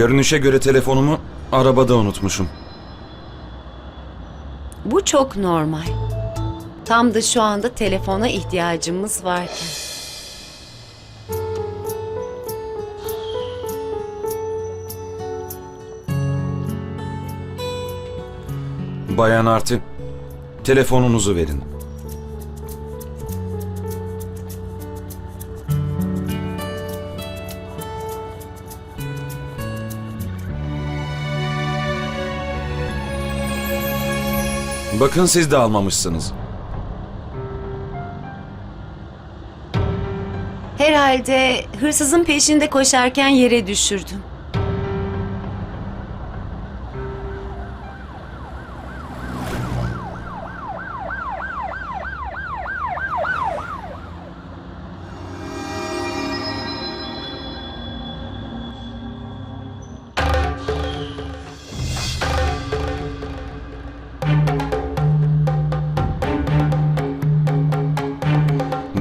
Görünüşe göre telefonumu arabada unutmuşum. Bu çok normal. Tam da şu anda telefona ihtiyacımız varken. Bayan Arti, telefonunuzu verin. Bakın siz de almamışsınız. Herhalde hırsızın peşinde koşarken yere düşürdüm.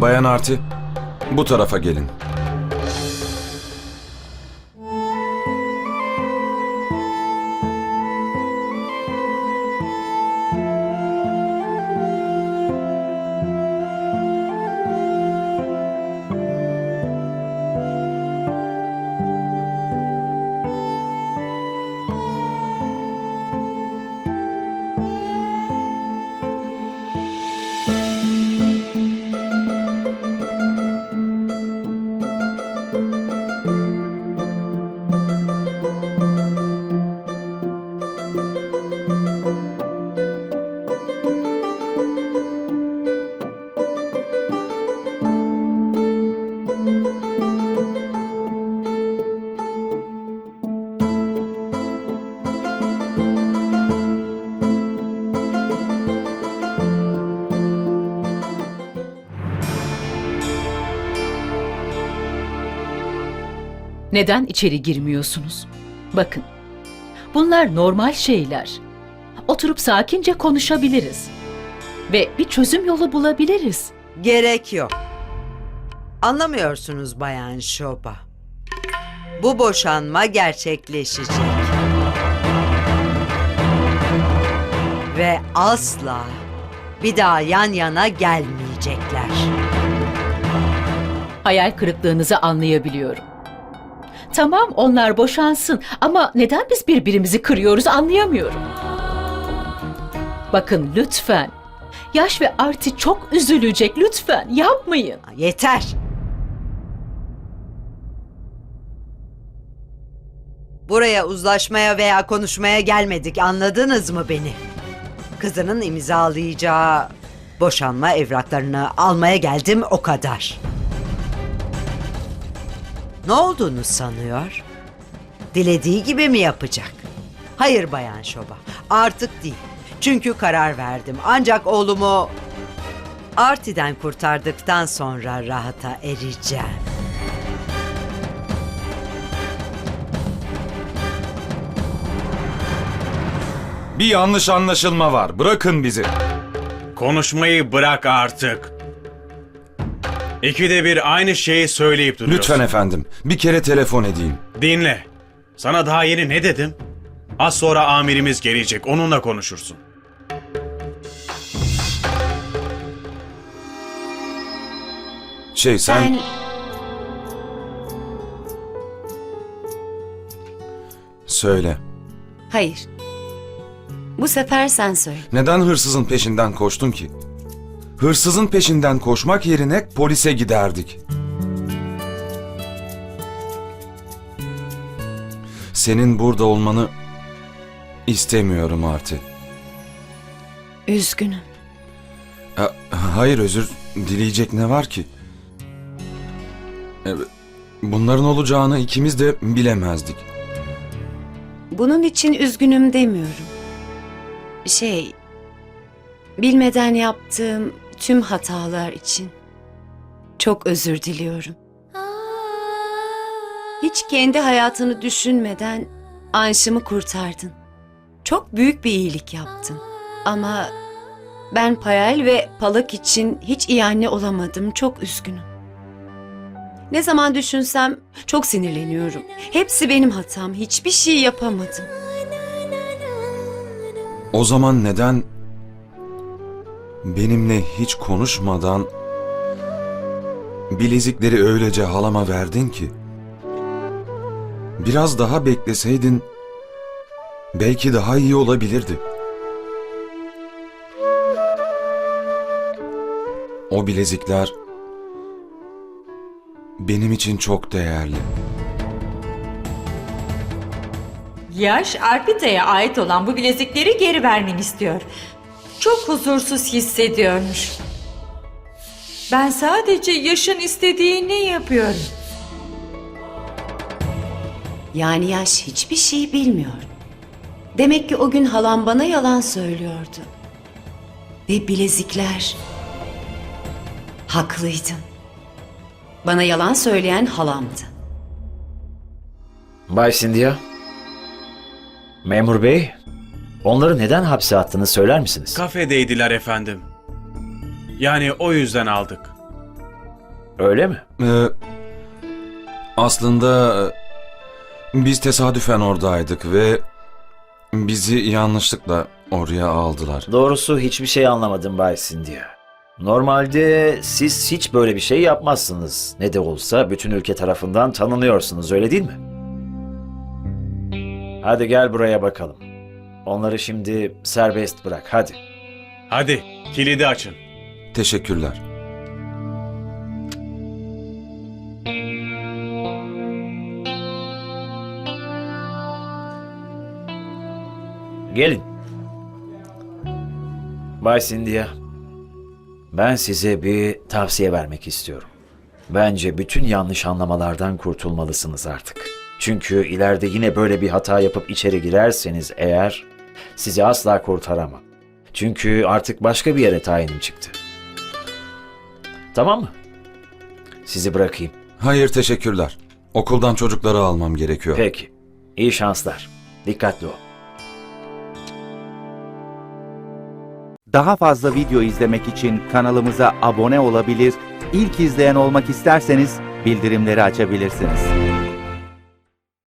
Bayan Arti, bu tarafa gelin. Neden içeri girmiyorsunuz? Bakın, bunlar normal şeyler. Oturup sakince konuşabiliriz. Ve bir çözüm yolu bulabiliriz. Gerek yok. Anlamıyorsunuz Bayan Şoba. Bu boşanma gerçekleşecek. Ve asla bir daha yan yana gelmeyecekler. Hayal kırıklığınızı anlayabiliyorum. Tamam onlar boşansın ama neden biz birbirimizi kırıyoruz anlayamıyorum. Bakın lütfen. Yaş ve Arti çok üzülecek lütfen yapmayın. Yeter. Buraya uzlaşmaya veya konuşmaya gelmedik. Anladınız mı beni? Kızının imzalayacağı boşanma evraklarını almaya geldim o kadar. Ne olduğunu sanıyor? Dilediği gibi mi yapacak? Hayır Bayan Şoba, artık değil. Çünkü karar verdim. Ancak oğlumu Arti'den kurtardıktan sonra rahata ereceğim. Bir yanlış anlaşılma var. Bırakın bizi. Konuşmayı bırak artık. İkide bir aynı şeyi söyleyip duruyorsun. Lütfen efendim. Bir kere telefon edeyim. Dinle. Sana daha yeni ne dedim? Az sonra amirimiz gelecek. Onunla konuşursun. Şey sen... Ben Söyle. hayır. Bu sefer sen söyle. Neden hırsızın peşinden koştun ki? Hırsızın peşinden koşmak yerine polise giderdik. Senin burada olmanı istemiyorum Arti. Üzgünüm. Ha- Hayır özür dileyecek ne var ki? E, Bunların olacağını ikimiz de bilemezdik. Bunun için üzgünüm demiyorum. Şey, bilmeden yaptığım tüm hatalar için çok özür diliyorum. Hiç kendi hayatını düşünmeden Anşım'ı kurtardın. Çok büyük bir iyilik yaptın. Ama ben Payal ve Palak için hiç iyi anne olamadım. Çok üzgünüm. Ne zaman düşünsem çok sinirleniyorum. Hepsi benim hatam. Hiçbir şey yapamadım. O zaman neden benimle hiç konuşmadan bilezikleri öylece halama verdin ki? Biraz daha bekleseydin belki daha iyi olabilirdi. O bilezikler benim için çok değerli. Yaş Arpita'ya ait olan bu bilezikleri geri vermeni istiyor. Çok huzursuz hissediyormuş. Ben sadece yaşın istediğini yapıyorum. Yani yaş hiçbir şey bilmiyor. Demek ki o gün halam bana yalan söylüyordu. Ve bilezikler... Haklıydın. Bana yalan söyleyen halamdı. Bay Cynthia. Memur bey, onları neden hapse attığını söyler misiniz? Kafedeydiler efendim. Yani o yüzden aldık. Öyle mi? Ee, aslında e, biz tesadüfen oradaydık ve bizi yanlışlıkla oraya aldılar. Doğrusu hiçbir şey anlamadım Bay Cynthia. Normalde siz hiç böyle bir şey yapmazsınız. Ne de olsa bütün ülke tarafından tanınıyorsunuz öyle değil mi? Hadi gel buraya bakalım. Onları şimdi serbest bırak hadi. Hadi kilidi açın. Teşekkürler. Gelin. Bay Cynthia, ben size bir tavsiye vermek istiyorum. Bence bütün yanlış anlamalardan kurtulmalısınız artık. Çünkü ileride yine böyle bir hata yapıp içeri girerseniz eğer sizi asla kurtaramam. Çünkü artık başka bir yere tayinim çıktı. Tamam mı? Sizi bırakayım. Hayır teşekkürler. Okuldan çocukları almam gerekiyor. Peki. İyi şanslar. Dikkatli ol. Daha fazla video izlemek için kanalımıza abone olabilir, ilk izleyen olmak isterseniz bildirimleri açabilirsiniz.